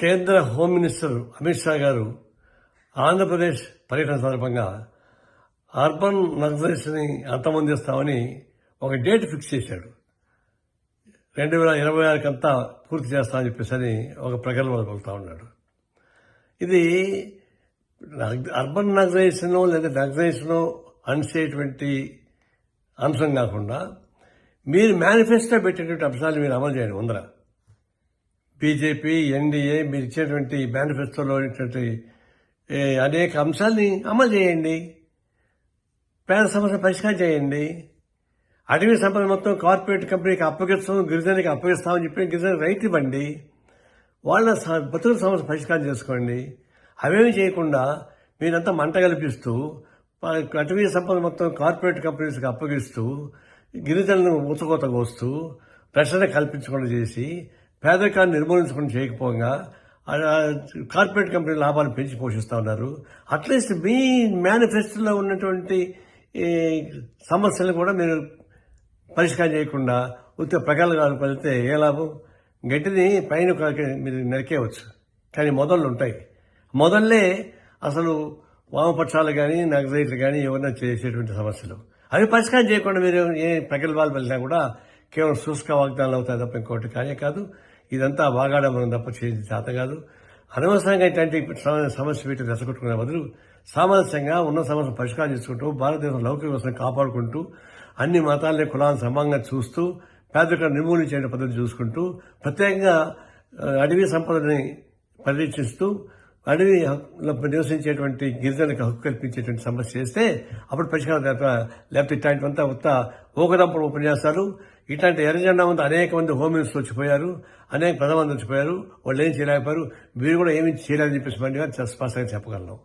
కేంద్ర home minister Amit Shah గారు ఆంధ్రప్రదేశ్ పర్యటన సందర్భంగా అర్బన్ నక్సల్స్ని అంతమొందిస్తామని ఒక డేట్ ఫిక్స్ చేశాడు. రెండు వేల ఇరవై ఆరుకంతా పూర్తి చేస్తామని చెప్పేసి అని ఒక ప్రకటన పలుకుతా ఉన్నాడు. ఇది అర్బన్ నక్సలైజేషన్ లేదా నక్సలైజేషన్ అనిసేటువంటి అంశం కాకుండా మీరు మేనిఫెస్టో పెట్టేటువంటి అంశాలు మీరు అమలు చేయండి ముందర. బీజేపీ ఎన్డీఏ మీరు ఇచ్చేటువంటి మేనిఫెస్టోలో ఉన్నటువంటి అనేక అంశాల్ని అమలు చేయండి. పేద సమస్య పరిష్కారం చేయండి. అటవీ సంపద మొత్తం కార్పొరేట్ కంపెనీకి అప్పగిస్తాం గిరిజనకి అప్పగిస్తామని చెప్పి గిరిజన రైతు ఇవ్వండి. వాళ్ళ బతుకుల సమస్య పరిష్కారం చేసుకోండి. అవేమి చేయకుండా మీరంతా మంట కల్పిస్తూ అటవీ సంపద మొత్తం కార్పొరేట్ కంపెనీస్కి అప్పగిస్తూ గిరిజనులను ఊచకోత కోస్తూ రక్షణ కల్పించకుండా చేసి పేదరికాన్ని నిర్మూలించకుండా చేయకపోగా కార్పొరేట్ కంపెనీ లాభాలు పెంచి పోషిస్తూ ఉన్నారు. అట్లీస్ట్ మీ మేనిఫెస్టోలో ఉన్నటువంటి సమస్యలు కూడా మీరు పరిష్కారం చేయకుండా ఉత్త ప్రకల్గాలు పడితే ఏ లాభం? గట్టిని పైన మీరు నరికేయవచ్చు. కానీ మొదళ్ళు ఉంటాయి. మొదళ్ళే అసలు వామపక్షాలు కానీ నగ్జైట్లు కానీ ఎవరైనా చేసేటువంటి సమస్యలు. అవి పరిష్కారం చేయకుండా మీరు ఏ ప్రగల్భాలు వెళ్ళినా కూడా కేవలం శుష్క వాగ్దానాలు అవుతాయి తప్ప ఇంకోటి కానీ కాదు. ఇదంతా వాగాడమనం తప్ప చేసి చేత కాదు. అనవసరంగా ఇట్లాంటి సమస్య పెట్టి రెచ్చగొట్టుకునే బదులు సామరస్యంగా ఉన్న సమస్యను పరిష్కారం చేసుకుంటూ భారతదేశం లౌకిక వ్యవస్థను కాపాడుకుంటూ అన్ని మతాలని కులాలను సమంగా చూస్తూ పేదరికాన్ని నిర్మూలించే పద్ధతి చూసుకుంటూ ప్రత్యేకంగా అడవి సంపదని పరిరక్షిస్తూ అడవి హక్కులో నివసించేటువంటి గిరిజనులకు హక్కు కల్పించేటువంటి సమస్య చేస్తే అప్పుడు పరిష్కారం లేకపోతే ఇట్లాంటివంతా ఉత్త ఊకదంపుడు ఉపన్యాసాలు. ఇట్లాంటి ఎర్రజెండా ముందు అనేక మంది హోమ్ మినిస్టర్లు వచ్చిపోయారు అనేక ప్రధానమంత్రి వచ్చిపోయారు వాళ్ళు ఏం చేయలేకపోయారు మీరు కూడా ఏమి చేయలేదని చెప్పేసి మండిగా స్పష్టంగా చెప్పగలను.